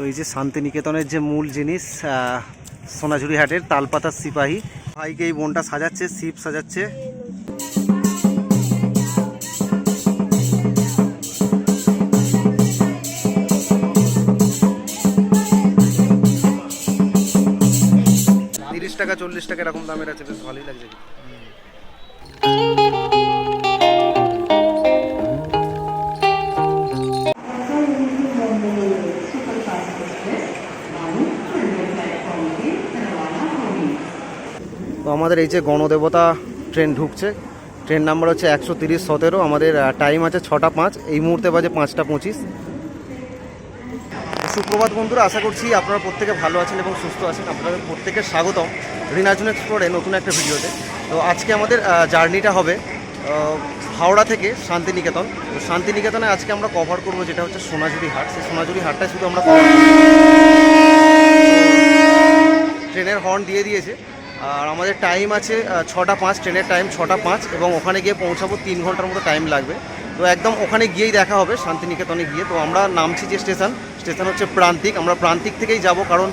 তো এই যে শান্তিনিকেতনের যে মূল জিনিস সোনাঝুরি হাটের তালপাতার সিপাহী। ভাইকে এই বোনটা সাজাচ্ছে শিপ সাজাচ্ছে। তিরিশ টাকা, চল্লিশ টাকা এরকম দামের আছে, বেশ ভালোই লাগছে। তো আমাদের এই যে গণদেবতা ট্রেন ঢুকছে, ট্রেন নাম্বার হচ্ছে একশো তিরিশ সতেরো, আমাদের টাইম আছে ছটা পাঁচ, এই মুহূর্তে বাজে পাঁচটা পঁচিশ। সুপ্রভাত বন্ধুরা, আশা করছি আপনারা প্রত্যেকে ভালো আছেন এবং সুস্থ আছেন। আপনাদের প্রত্যেকের স্বাগতম রিনার্জন এক্সপ্লোরে নতুন একটা ভিডিওতে। তো আজকে আমাদের জার্নিটা হবে হাওড়া থেকে শান্তিনিকেতন। তো শান্তিনিকেতনে আজকে আমরা কভার করব যেটা হচ্ছে সোনাঝুরি হাট। সেই সোনাঝুরি হাটটাই শুধু আমরা ট্রেনের হর্ন দিয়ে দিয়েছে। আর আমাদের টাইম আছে ছটা পাঁচ ট্রেনের টাইম ছটা পাঁচ, এবং ওখানে গিয়ে পৌঁছাবো তিন ঘণ্টার মতো টাইম লাগবে। তো একদম ওখানে গিয়েই দেখা হবে, শান্তিনিকেতনে গিয়ে। তো আমরা নামছি যে স্টেশন স্টেশন হচ্ছে প্রান্তিক। আমরা প্রান্তিক থেকেই যাব কারণ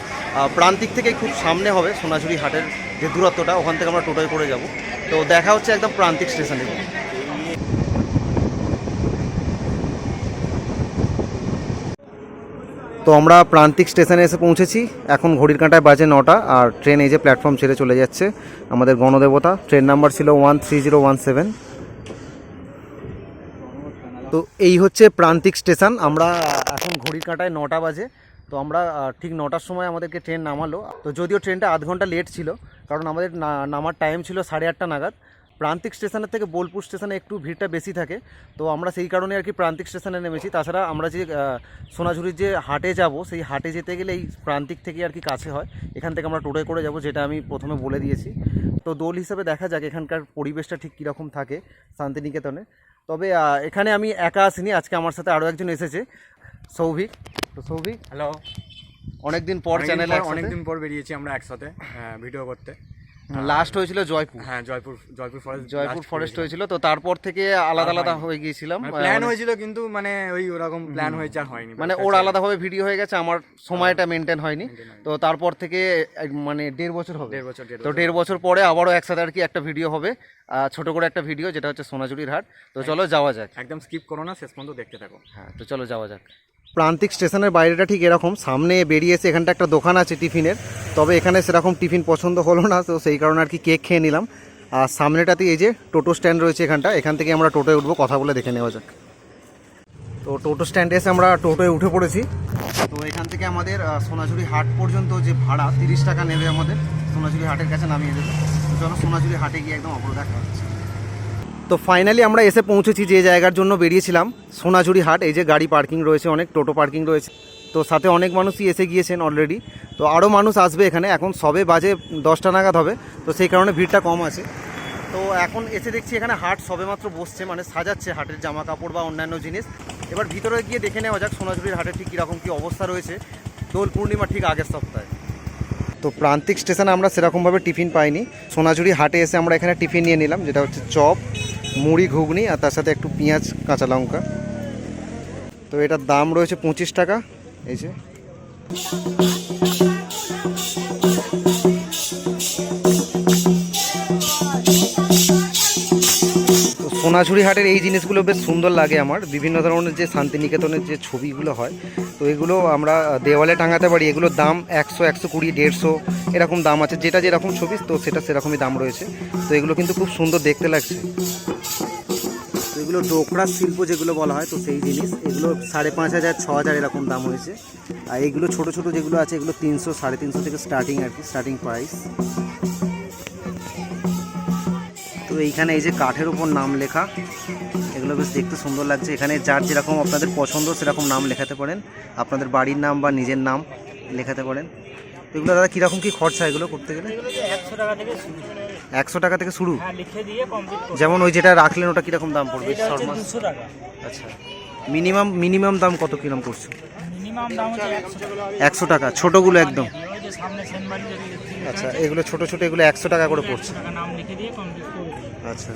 প্রান্তিক থেকেই খুব সামনে হবে সোনাঝুরি হাটের যে দূরত্বটা, ওখান থেকে আমরা টোটোয় করে যাব। তো দেখা হচ্ছে একদম প্রান্তিক স্টেশনে। তো আমরা প্রান্তিক স্টেশনে এসে পৌঁছেছি। এখন ঘড়ির কাঁটায় বাজে নটা আর ট্রেন এই যে প্ল্যাটফর্ম ছেড়ে চলে যাচ্ছে। আমাদের গণদেবতা, ট্রেন নাম্বার ছিল one three zero one seven. তো এই হচ্ছে প্রান্তিক স্টেশন। আমরা এখন ঘড়ির কাঁটায় নটা বাজে। তো আমরা ঠিক নটার সময় আমাদেরকে ট্রেন নামালো। তো যদিও ট্রেনটা আধ ঘণ্টা লেট ছিল, কারণ আমাদের নামার টাইম ছিল সাড়ে আটটা নাগাদ। প্রান্তিক স্টেশনের থেকে বোলপুর স্টেশনে একটু ভিড়টা বেশি থাকে। তো আমরা সেই কারণে আর কি প্রান্তিক স্টেশনে নেমেছি। তাছাড়া আমরা যে সোনাঝুরির যে হাটে যাব সেই হাটে যেতে গেলে এই প্রান্তিক থেকে আর কি কাছে হয়। এখান থেকে আমরা টোটোয় করে যাব যেটা আমি প্রথমে বলে দিয়েছি। তো দোল হিসাবে দেখা যাক এখানকার পরিবেশটা ঠিক কীরকম থাকে শান্তিনিকেতনে। তবে এখানে আমি একা আসিনি আজকে আমার সাথে আরও একজন এসেছে সৌভিক। তো সৌভিক হ্যালো অনেকদিন পর চ্যানেলে অনেকদিন পর বেরিয়েছি আমরা একসাথে ভিডিও করতে। লাস্ট হয়েছিল জয়পুর। হ্যাঁ জয়পুর জয়পুর ফরেস্ট জয়পুর ফরেস্ট হয়েছিল তো তারপর থেকে আলাদা আলাদা হয়ে গিয়েছিলাম। প্ল্যান হয়েছিল কিন্তু মানে ওই ওরকম প্ল্যান হয়েছে আর হয়নি। মানে ওর আলাদাভাবে ভিডিও হয়ে গেছে আমার সময়টা মেনটেন হয়নি। তো তারপর থেকে মানে দেড় বছর হবে। দেড় বছর তো দেড় বছর পরে আবারও একসাথে আর কি একটা ভিডিও হবে। ছোট করে একটা ভিডিও যেটা হচ্ছে সোনাঝুরির হাট। তো চলো যাওয়া যাক। একদম স্কিপ করো না শেষ পর্যন্ত দেখতে থাকো। হ্যাঁ তো চলো যাওয়া যাক। প্রান্তিক স্টেশনের বাইরেটা ঠিক এরকম। সামনে বেরিয়েছে এখানটা একটা দোকান আছে টিফিনের। তবে এখানে সেরকম টিফিন পছন্দ হলো না, তো সেই কারণে আর কি কেক খেয়ে নিলাম। আর সামনেটাতে এই যে টোটো স্ট্যান্ড রয়েছে এখানটা, এখান থেকে আমরা টোটোয় উঠবো, কথা বলে দেখে নেওয়া যাক। তো টোটো স্ট্যান্ডে এসে আমরা টোটোয় উঠে পড়েছি। তো এখান থেকে আমাদের সোনাঝুরি হাট পর্যন্ত যে ভাড়া, তিরিশ টাকা নেবে আমাদের, সোনাঝুরি হাটের কাছে নামিয়ে দেবে। চলো সোনাঝুরি হাটে গিয়ে একদম অপর দেখা হচ্ছে। তো ফাইনালি আমরা এসে পৌঁছেছি যে জায়গার জন্য বেরিয়েছিলাম, সোনাঝুরি হাট, এই যে গাড়ি পার্কিং রয়েছে অনেক, টোটো পার্কিং রয়েছে। তো সাথে অনেক মানুষই এসে গিয়েছেন অলরেডি তো আরও মানুষ আসবে এখানে, এখন সবে বাজে দশটা নাগাদ হবে, তো সেই কারণে ভিড়টা কম আছে। তো এখন এসে দেখছি এখানে হাট সবেমাত্র বসছে মানে সাজাচ্ছে হাটের জামা কাপড় বা অন্যান্য জিনিস। এবার ভিতরে গিয়ে দেখে নেওয়া যাক সোনাঝুরির হাটের ঠিক কীরকম কী অবস্থা রয়েছে। দোল পূর্ণিমা ঠিক আগের সপ্তাহে। তো প্রান্তিক স্টেশনে আমরা সেরকমভাবে টিফিন পাইনি। সোনাঝুরি হাটে এসে আমরা এখানে টিফিন নিয়ে নিলাম, যেটা হচ্ছে চপ মুড়ি ঘুগনি আর তার সাথে একটু পেঁয়াজ, কাঁচা লঙ্কা। তো এটার দাম রয়েছে পঁচিশ টাকা, এই যে। সোনাঝুরি হাটের এই জিনিসগুলো বেশ সুন্দর লাগে আমার। বিভিন্ন ধরনের যে শান্তিনিকেতনের যে ছবিগুলো হয়, তো এগুলো আমরা দেওয়ালে টাঙাতে পারি। এগুলোর দাম একশো একশো কুড়ি, দেড়শো এরকম দাম আছে। যেটা যেরকম ছবি, তো সেটা সেরকমই দাম রয়েছে। তো এগুলো কিন্তু খুব সুন্দর দেখতে লাগছে। এগুলো ডোকরা শিল্প যেগুলো বলা হয়, তো সেই জিনিস। এগুলো সাড়ে পাঁচ হাজার, ছ হাজার এরকম দাম হয়েছে। আর এগুলো ছোট ছোট যেগুলো আছে, এগুলো তিনশো, সাড়ে তিনশো থেকে স্টার্টিং আর কি স্টার্টিং প্রাইস তো এইখানে এই যে কাঠের উপর নাম লেখা, এগুলো বেশ দেখতে সুন্দর লাগছে। এখানে যার যেরকম আপনাদের পছন্দ, সেরকম নাম লেখাতে পারেন। আপনাদের বাড়ির নাম বা নিজের নাম লেখাতে পারেন। এগুলো দাদা, কীরকম কী খরচা এগুলো করতে গেলে? একশো টাকা থেকে একশো টাকা থেকে শুরু? হ্যাঁ লিখে দিয়ে যেমন ওই যেটা রাখলেন ওটা কীরকম দাম পড়বে? এটা দুশো টাকা। আচ্ছা। মিনিমাম মিনিমাম দাম কত কিরম হচ্ছে একশো টাকা। ছোটোগুলো একদম। আচ্ছা এগুলো ছোট ছোট এগুলো একশো টাকা করে পড়ছে। আচ্ছা।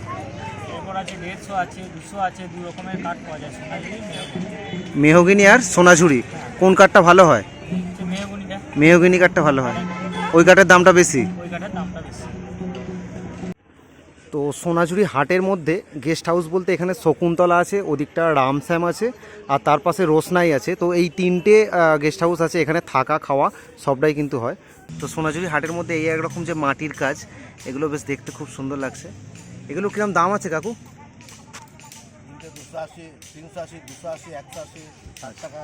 মেহগিনি। আর সোনাঝুরি কোন কাঠটা ভালো হয়? মেহগিনি কাঠটা ভালো হয়। ওই কাঠের দামটা বেশি? তো সোনাঝুরি হাটের মধ্যে গেস্ট হাউস বলতে এখানে শকুন্তলা আছে, ওদিকটা রামশ্যাম আছে, আর তার পাশে রোশনাই আছে। তো এই তিনটে গেস্ট হাউস আছে, এখানে থাকা, খাওয়া সবটাই কিন্তু হয়। তো সোনাঝুরি হাটের মধ্যে এই একরকম যে মাটির কাজ, এগুলো বেশ দেখতে খুব সুন্দর লাগছে। এগুলো কিরম দাম আছে কাকু? দুশো আশি, তিনশো আশি, দুশো আশি, একশো আশি টাকা।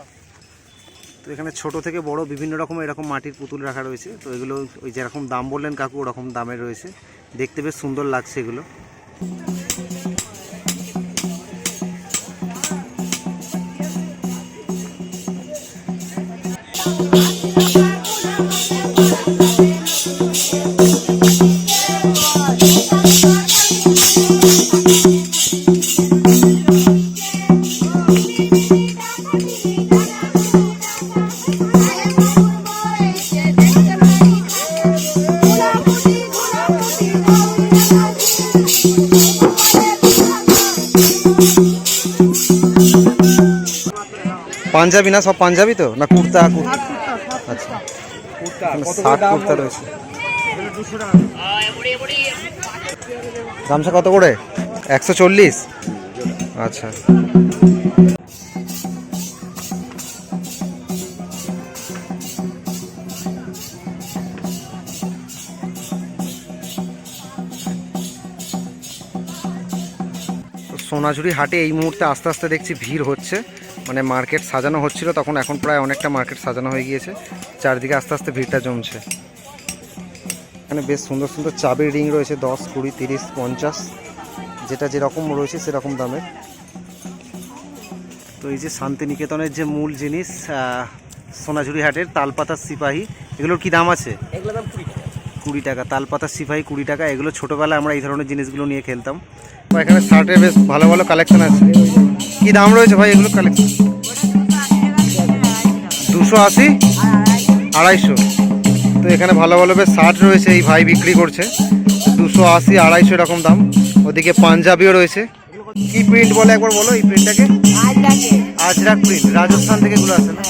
তো এখানে ছোট থেকে বড় বিভিন্ন রকম এরকম মাটির পুতুল রাখা রয়েছে। তো এগুলো ওই যেরকম দাম বললেন কাকু, ওরকম দামে রয়েছে। দেখতে বেশ সুন্দর লাগছে এগুলো। পাঞ্জাবি না সব পাঞ্জাবি তো? না কুর্তা কুর্তা? আচ্ছা। এখানে শার্ট কুর্তা রয়েছে। গামছা কত করে? একশো চল্লিশ? আচ্ছা। সোনাঝুরি হাটে এই মুহূর্তে আস্তে আস্তে দেখছি ভিড় হচ্ছে। মানে মার্কেট সাজানো হচ্ছিল তখন এখন প্রায় অনেকটা মার্কেট সাজানো হয়ে গিয়েছে। চারদিকে আস্তে আস্তে ভিড়টা জমছে। এখানে বেশ সুন্দর সুন্দর চাবির রিং রয়েছে দশ কুড়ি তিরিশ পঞ্চাশ যেটা যেরকম রয়েছে সেরকম দামের। তো এই যে শান্তিনিকেতনের যে মূল জিনিস সোনাঝুরি হাটের তালপাতার সিপাহী এগুলোর কি দাম আছে? কুড়ি টাকা। তালপাতার সিপাহী কুড়ি টাকা এগুলো ছোটোবেলায় আমরা এই ধরনের জিনিসগুলো নিয়ে খেলতাম। তো এখানে শার্টের বেশ ভালো ভালো কালেকশন আছে। কি দাম রয়েছে ভাই এগুলো কালেকশন দুশো আশি? আড়াইশো। তো এখানে ভালো ভালো বেশ শার্ট রয়েছে এই ভাই বিক্রি করছে। দুশো আশি আড়াইশো এরকম দাম। ওদিকে পাঞ্জাবিও রয়েছে। কি প্রিন্ট বলে একবার বলো এই প্রিন্টটাকে আজরাক প্রিন্ট রাজস্থান থেকে এগুলো আছে না?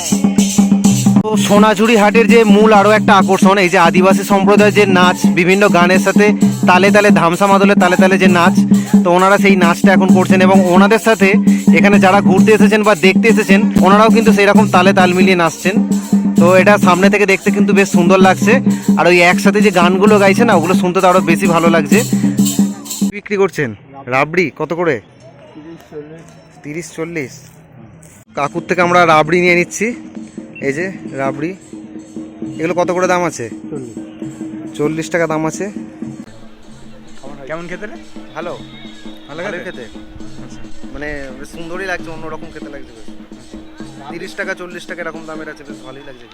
সোনাঝুরি হাটের যে মূল আরও একটা আকর্ষণ এই যে আদিবাসী সম্প্রদায়ের যে নাচ বিভিন্ন গানের সাথে তালে তালে ধামসা মাদলে তালে তালে যে নাচ তো ওনারা সেই নাচটা এখন করছেন এবং ওনাদের সাথে এখানে যারা ঘুরতে এসেছেন বা দেখতে এসেছেন ওনারাও কিন্তু সেই রকম তালে তাল মিলিয়ে নাচছেন। তো এটা সামনে থেকে দেখতে কিন্তু বেশ সুন্দর লাগছে। আর ওই একসাথে যে গানগুলো গাইছে না ওগুলো শুনতে তো আরও বেশি ভালো লাগছে। বিক্রি করছেন? রাবড়ি কত করে? তিরিশ চল্লিশ। কাকুর থেকে আমরা রাবড়ি নিয়ে নিচ্ছি। এই যে রাবড়ি এগুলো কত করে দাম আছে? চল্লিশ টাকা দাম আছে। কেমন খেতে ভালো। ভালো খেতে? খেতে। মানে সুন্দরই লাগছে অন্যরকম খেতে লাগছে বেশ। তিরিশ টাকা চল্লিশ টাকা এরকম দামের আছে বেশ ভালোই লাগছে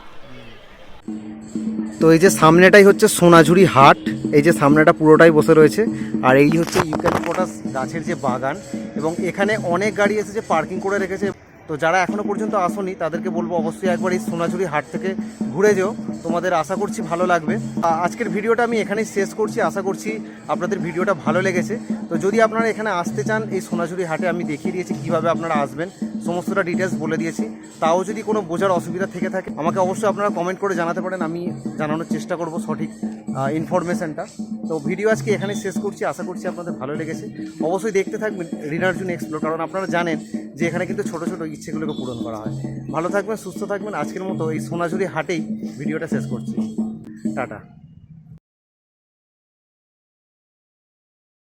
তো এই যে সামনেটাই হচ্ছে সোনাঝুরি হাট এই যে সামনেটা পুরোটাই বসে রয়েছে আর এই হচ্ছে ইউক্যালিপটাস গাছের যে বাগান এবং এখানে অনেক গাড়ি এসেছে পার্কিং করে রেখেছে। তো যারা এখনও পর্যন্ত আসোনি, তাদেরকে বলব অবশ্যই একবার এই সোনাঝুরি হাট থেকে ঘুরে যেও। তোমাদের আশা করছি ভালো লাগবে। আজকের ভিডিওটা আমি এখানেই শেষ করছি। আশা করছি আপনাদের ভিডিওটা ভালো লেগেছে। তো যদি আপনারা এখানে আসতে চান, এই সোনাঝুরি হাটে আমি দেখিয়ে দিয়েছি কীভাবে আপনারা আসবেন। সমস্তটা ডিটেলস বলে দিয়েছি। তাও যদি কোনো বোঝার অসুবিধা থেকে থাকে, আমাকে অবশ্যই আপনারা কমেন্ট করে জানাতে পারেন। আমি জানানোর চেষ্টা করব সঠিক ইনফরমেশনটা তো ভিডিও আজকে এখানে শেষ করছি। আশা করছি আপনাদের ভালো লেগেছে। অবশ্যই দেখতে থাকবেন রিনার্জুন এক্সপ্লোর কারণ আপনারা জানেন যে এখানে কিন্তু ছোটো ছোটো ইচ্ছেগুলোকে পূরণ করা হয়। ভালো থাকবেন, সুস্থ থাকবেন। আজকের মতো এই সোনাঝুরি হাটেই ভিডিওটা শেষ করছি। টাটা।